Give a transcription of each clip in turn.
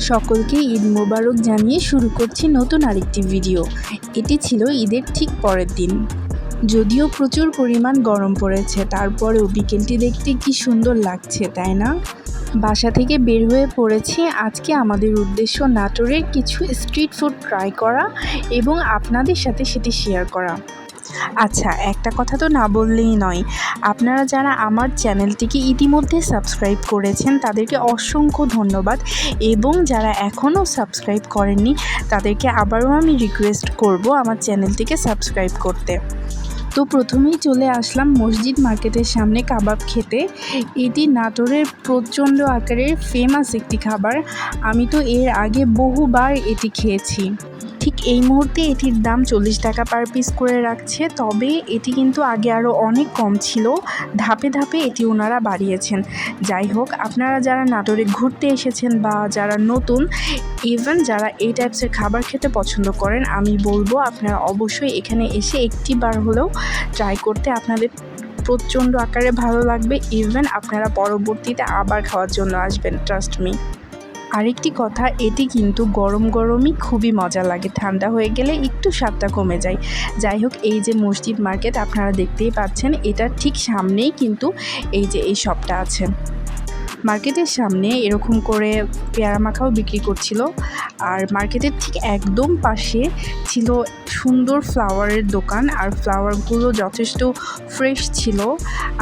সকলকে ঈদ মোবারক জানিয়ে শুরু করছি নতুন আরেকটি ভিডিও। এটি ছিল ঈদের ঠিক পরের দিন। যদিও প্রচুর পরিমাণ গরম পড়েছে, তারপরেও বিকেলটি দেখতে কি সুন্দর লাগছে, তাই না? বাসা থেকে বের হয়ে পড়েছি। আজকে আমাদের উদ্দেশ্য নাটোরের কিছু স্ট্রিট ফুড ট্রাই করা এবং আপনাদের সাথে সেটি শেয়ার করা। আচ্ছা একটা কথা তো না বললেই নয়। আপনারা যারা আমার চ্যানেলটিকে ইতিমধ্যে সাবস্ক্রাইব করেছেন, তাদেরকে অসংখ্য ধন্যবাদ এবং যারা এখনও সাবস্ক্রাইব করেননি, তাদেরকে আবারও আমি রিকোয়েস্ট করব আমার চ্যানেলটিকে সাবস্ক্রাইব করতে। তো প্রথমেই চলে আসলাম মসজিদ মার্কেটের সামনে কাবাব খেতে। এটি নাটোরের প্রচণ্ড আকারের ফেমাস একটি খাবার। আমি তো এর আগে বহুবার এটি খেয়েছি। ঠিক এই মুহূর্তে এটির দাম চল্লিশ টাকা পার পিস করে রাখছে। তবে এটি কিন্তু আগে আরও অনেক কম ছিল। ধাপে ধাপে এটি ওনারা বাড়িয়েছেন। যাই হোক, আপনারা যারা নাটোরে ঘুরতে এসেছেন বা যারা নতুন ইভেন যারা এই টাইপসের খাবার খেতে পছন্দ করেন, আমি বলব আপনারা অবশ্যই এখানে এসে একটি বার হলেও ট্রাই করতে আপনাদের প্রচণ্ড আকারে ভালো লাগবে। ইভেন আপনারা পরবর্তীতে আবার খাওয়ার জন্য আসবেন ট্রাস্ট মি আরেকটি কথা এটি কিন্তু গরম গরমই খুবই মজা লাগে। ঠান্ডা হয়ে গেলে একটু স্বাদটা কমে যায়। যাই হোক, এই যে মসজিদ মার্কেট আপনারা দেখতেই পাচ্ছেন এটার ঠিক সামনেই কিন্তু এই যে এই শপটা আছে। মার্কেটের সামনে এরকম করে পেয়ারা মাখাও বিক্রি করছিল। আর মার্কেটের ঠিক একদম পাশে ছিল সুন্দর ফ্লাওয়ারের দোকান, আর ফ্লাওয়ারগুলো যথেষ্ট ফ্রেশ ছিল।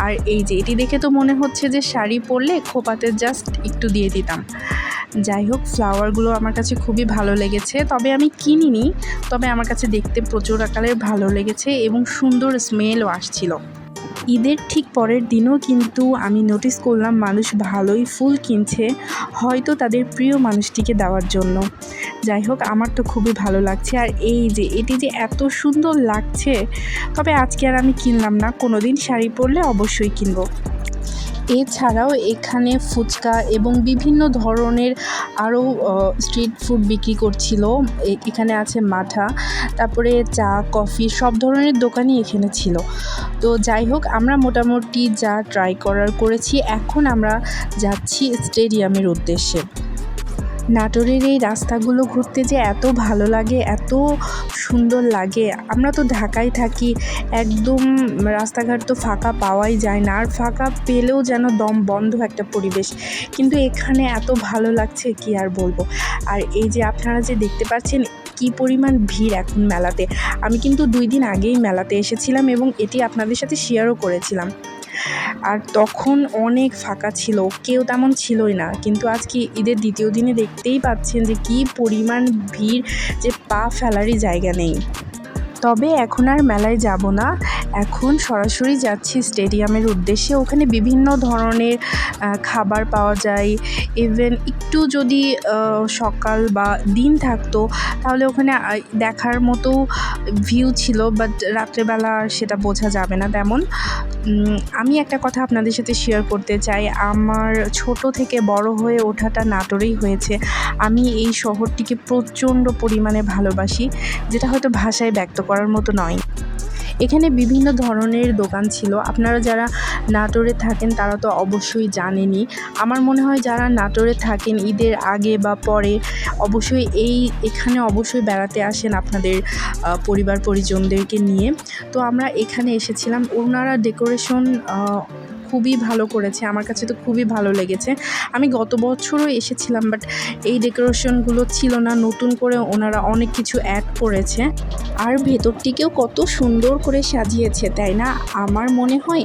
আর এই যে এটি দেখে তো মনে হচ্ছে যে শাড়ি পরলে খোপাতে জাস্ট একটু দিয়ে দিতাম। যাই হোক ফ্লাওয়ারগুলো আমার কাছে খুবই ভালো লেগেছে। তবে আমি কিনিনি, তবে আমার কাছে দেখতে প্রচুর আকারের ভালো লেগেছে এবং সুন্দর স্মেলও আসছিল। ঈদের ঠিক পরের দিনও কিন্তু আমি নোটিস করলাম মানুষ ভালোই ফুল কিনছে, হয়তো তাদের প্রিয় মানুষটিকে দেওয়ার জন্য। যাই হোক, আমার তো খুবই ভালো লাগছে। আর এই যে, এটি যে এত সুন্দর লাগছে, তবে আজকে আর আমি কিনলাম না। কোনো দিন শাড়ি পরলে অবশ্যই কিনবো। এছাড়াও এখানে ফুচকা এবং বিভিন্ন ধরনের আরও স্ট্রিট ফুড বিক্রি করছিল। এখানে আছে মাঠা, তারপরে চা, কফি সব ধরনের দোকানই এখানে ছিল। তো যাই হোক, আমরা মোটামুটি যা ট্রাই করার করেছি, এখন আমরা যাচ্ছি স্টেডিয়ামের উদ্দেশ্যে। নাটোরের এই রাস্তাগুলো ঘুরতে যে এত ভালো লাগে, এত সুন্দর লাগে। আমরা তো ঢাকায় থাকি, একদম রাস্তাঘাট তো ফাঁকা পাওয়াই যায় না। আর ফাঁকা পেলেও যেন দম বন্ধ একটা পরিবেশ। কিন্তু এখানে এত ভালো লাগছে, কি আর বলব? আর এই যে আপনারা যে দেখতে পাচ্ছেন, কি পরিমাণ ভিড় এখন মেলাতে। আমি কিন্তু দুই দিন আগেই মেলাতে এসেছিলাম এবং এটি আপনাদের সাথে শেয়ারও করেছিলাম। আর তখন অনেক ফাঁকা ছিল, কেউ তেমন ছিলই না। কিন্তু আজকে ঈদের দ্বিতীয় দিনে দেখতেই পাচ্ছেন যে কী পরিমাণ ভিড়, যে পা ফেলারই জায়গা নেই। তবে এখন আর মেলায় যাব না। এখন সরাসরি যাচ্ছি স্টেডিয়ামের উদ্দেশ্যে। ওখানে বিভিন্ন ধরনের খাবার পাওয়া যায়। ইভেন একটু যদি সকাল বা দিন থাকতো, তাহলে ওখানে দেখার মতো ভিউ ছিল বাট রাত্রেবেলা সেটা বোঝা যাবে না তেমন। আমি একটা কথা আপনাদের সাথে শেয়ার করতে চাই। আমার ছোট থেকে বড় হয়ে ওঠাটা নাটোরেই হয়েছে। আমি এই শহরটিকে প্রচণ্ড পরিমাণে ভালোবাসি, যেটা হয়তো ভাষায় ব্যক্ত করার মতো নয়। এখানে বিভিন্ন ধরনের দোকান ছিল। আপনারা যারা নাটোরে থাকেন, তারা তো অবশ্যই জানেনই। আমার মনে হয় যারা নাটোরে থাকেন, ঈদের আগে বা পরে অবশ্যই এই, এখানে অবশ্যই বেড়াতে আসেন আপনাদের পরিবার পরিজনদেরকে নিয়ে। তো আমরা এখানে এসেছিলাম। ওনারা ডেকোরেশন খুবই ভালো করেছে, আমার কাছে তো খুবই ভালো লেগেছে। আমি গত বছরও এসেছিলাম বাট এই ডেকোরেশনগুলো ছিল না, নতুন করে ওনারা অনেক কিছু অ্যাড করেছে। আর ভেতরটিকেও কত সুন্দর করে সাজিয়েছে, তাই না? আমার মনে হয়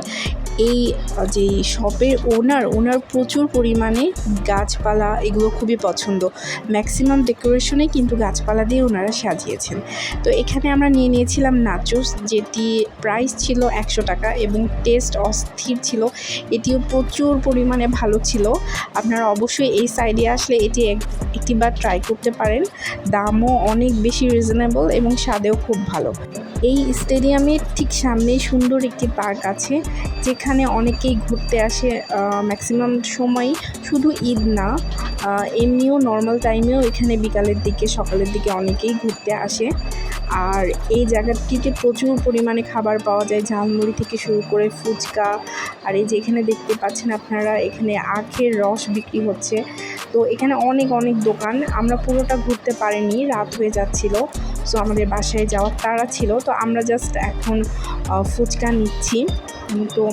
এই যে শপের ওনার ওনার প্রচুর পরিমাণে গাছপালা এগুলো খুবই পছন্দ। ম্যাক্সিমাম ডেকোরেশনে কিন্তু গাছপালা দিয়ে ওনারা সাজিয়েছেন। তো এখানে আমরা নিয়ে নিয়েছিলাম নাচোস যেটি প্রাইস ছিল একশো টাকা এবং টেস্ট অস্থির ছিল। এটিও প্রচুর পরিমাণে ভালো ছিল। আপনারা অবশ্যই এই সাইডে আসলে এটি এক- একটিবার ট্রাই করতে পারেন। দামও অনেক বেশি রিজনেবল এবং স্বাদেও খুব ভালো। এই স্টেডিয়ামের ঠিক সামনেই সুন্দর একটি পার্ক আছে, যেখানে অনেকেই ঘুরতে আসে ম্যাক্সিমাম সময় শুধু ঈদ না এমনিও নর্মাল টাইমেও এখানে বিকালের দিকে, সকালের দিকে অনেকেই ঘুরতে আসে। আর এই জায়গাটিতে প্রচুর পরিমাণে খাবার পাওয়া যায়, ঝালমুড়ি থেকে শুরু করে ফুচকা। আর এই যে এখানে দেখতে পাচ্ছেন আপনারা, এখানে আখের রস বিক্রি হচ্ছে। তো এখানে অনেক অনেক দোকান, আমরা পুরোটা ঘুরতে পারিনি, রাত হয়ে যাচ্ছিল। সো আমাদের বাসায় যাওয়ার তাড়া ছিল। তো আমরা জাস্ট এখন ফুচকা নিচ্ছি। তো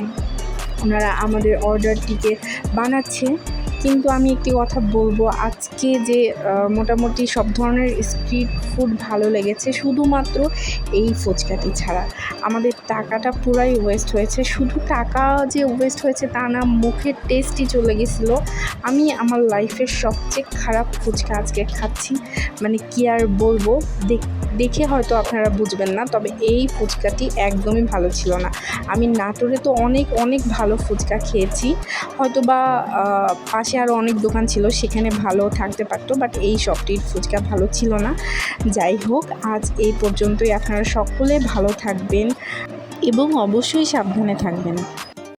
ওনারা আমাদের অর্ডারটিকে বানাচ্ছে। কিন্তু আমি একটি কথা বলব, আজকে যে মোটামুটি সব ধরনের স্ট্রিট ফুড ভালো লেগেছে, শুধুমাত্র এই ফুচকাটি ছাড়া। আমাদের টাকাটা পুরাই ওয়েস্ট হয়েছে। শুধু টাকা যে ওয়েস্ট হয়েছে তা না, মুখের টেস্টই চলে গেছিল। আমি আমার লাইফের সবচেয়ে খারাপ ফুচকা আজকে খাচ্ছি। মানে কি আর বলব দেখ- দেখে হয়তো আপনারা বুঝবেন না, তবে এই ফুচকাটি একদমই ভালো ছিল না। আমি নাটোরে তো অনেক অনেক ভালো ফুচকা খেয়েছি। হয়তো বা পাশে আরও অনেক দোকান ছিল, সেখানে ভালো থাকতে পারতো, বাট এই শপটির ফুচকা ভালো ছিল না। যাই হোক, আজ এই পর্যন্তই। আপনারা সকলে ভালো থাকবেন এবং অবশ্যই সাবধানে থাকবেন।